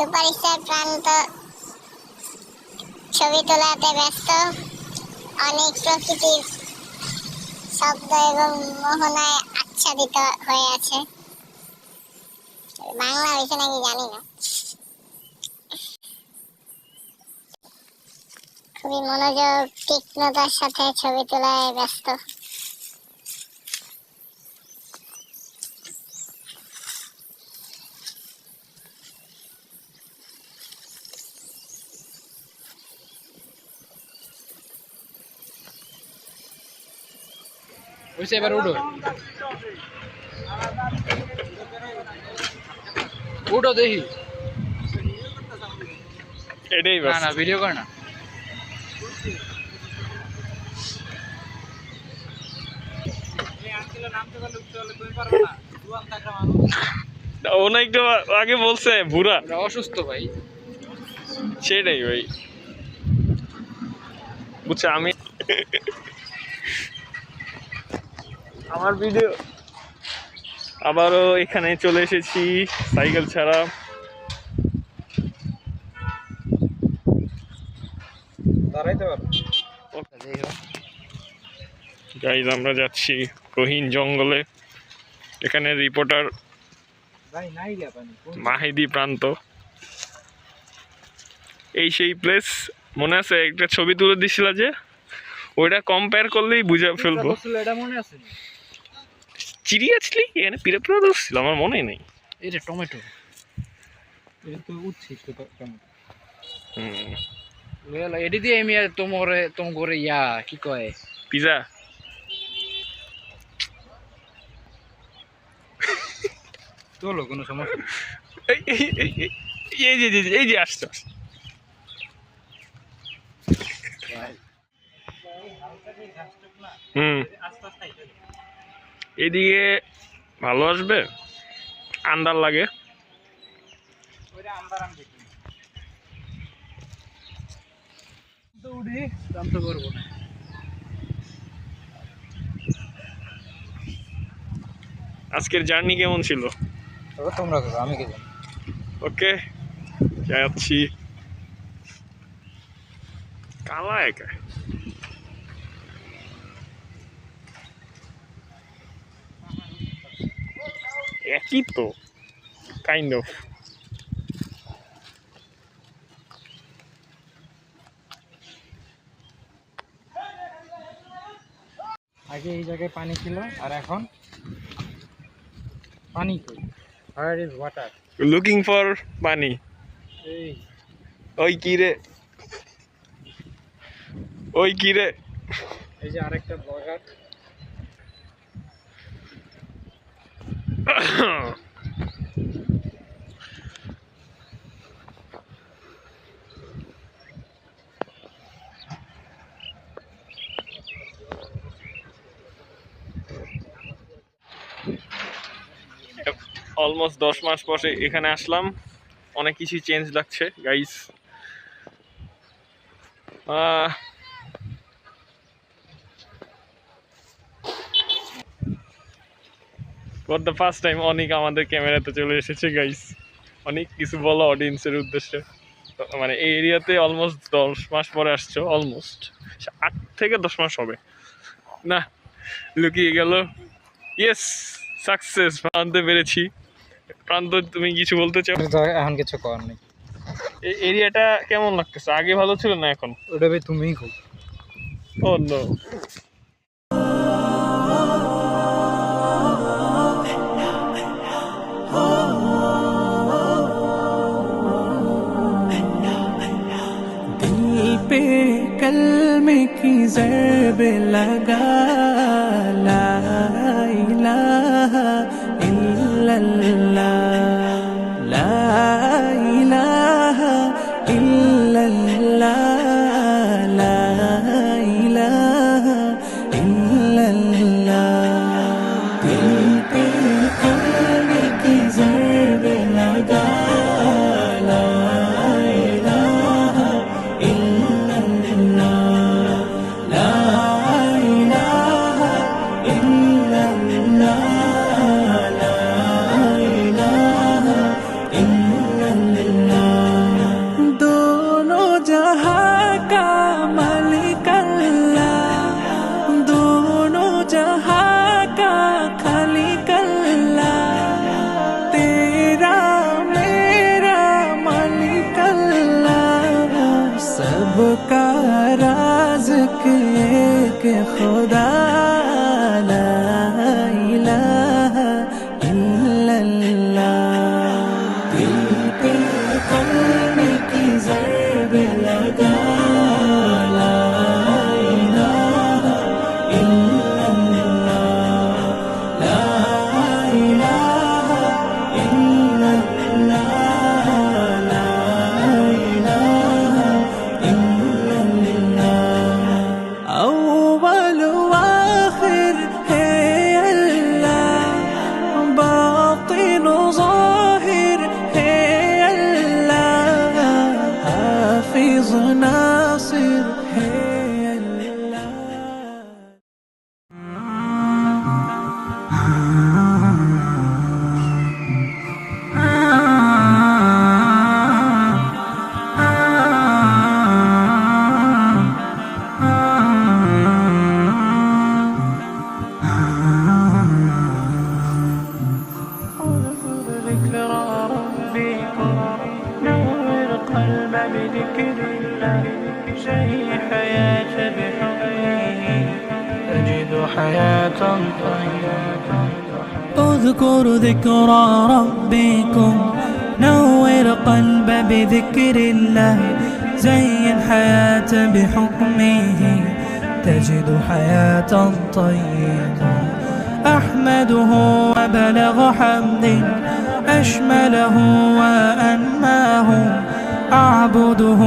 Superstar প্রান্ত ছবি তোলাতে ব্যস্ত। অনেক প্রকৃতির শব্দ এবং মোহনায় আচ্ছাদিত হয়ে আছে। বাংলা হয়েছে নাকি জানি না। খুবই মনোযোগ, তীক্ষ্ণতার সাথে ছবি তোলায় ব্যস্ত। হয়েছে এবার উঠো। উঠো দেখি। এটাই না না ভিডিও করে না। আগে বলছে বুড়া। অসুস্থ ভাই। সেটাই ভাই। বুঝছে আমি আমার ভিডিও আবারও এখানে চলে এসেছি সাইকেল ছাড়া। গাইজ আমরা যাচ্ছি গহীন জঙ্গলে। এখানে রিপোর্টার মাহিদি প্রান্ত। এই সেই প্লেস মনে আছে একটা ছবি তুলে দিছিল যে ওইটা কম্পেয়ার করলেই বুঝে ফেলব। এটা মনে আছে আসলি এখানে পিড়ে পিড়ে ধরছিল আমার মনে নেই। এটা টমেটো। এটা তো টমেটো। হুম। এটি দিয়ে আমি আর তোমার তোমার ইয়া কি কয়? পিজা। চলো কোনো সমস্যা এই যে এই যে- আসছে। হুম। এদিকে ভালো আসবে? আন্দার লাগে। আজকের জার্নি কেমন ছিল? তোমরা করো আমি কি ওকে যাচ্ছি। কালা একা। তো কাইন্ড অফ আগে এই জায়গায় পানি ছিল আর এখন পানি কই? Here is water looking for পানি। এই। ওই কি রে? ওই কি রে? এই যে আরেকটা ব্লগার অলমোস্ট দশ মাস পরে এখানে আসলাম। অনেক কিছু চেঞ্জ লাগছে guys for the first time অনেক আমাদের ক্যামেরাতে চলে এসেছে গাইস অনেক কিছু বলো অডিয়েন্সের উদ্দেশ্যে। মানে এই এরিয়াতে অলমোস্ট দশ মাস পরে আসছো অলমোস্ট আট থেকে দশ মাস হবে। না লুকিয়ে গেল। ইয়েস সাকসেস প্রান্তে পেরেছি প্রান্ত তুমি কিছু বলতে চাও? এখন কিছু করার নেই। এই এরিয়াটা কেমন লাগতেছে? আগে ভালো ছিল না এখন? ওটা ভাই তুমিই খুব ও নো zarb laga la ilaha सबका राज एक खुदा اذكر ذكرى ربكم نور قلب بذكر الله زين حياة بحكمه تجد حياة طيبة. أحمده وبلغ حمد أشمله وأنماه أعبده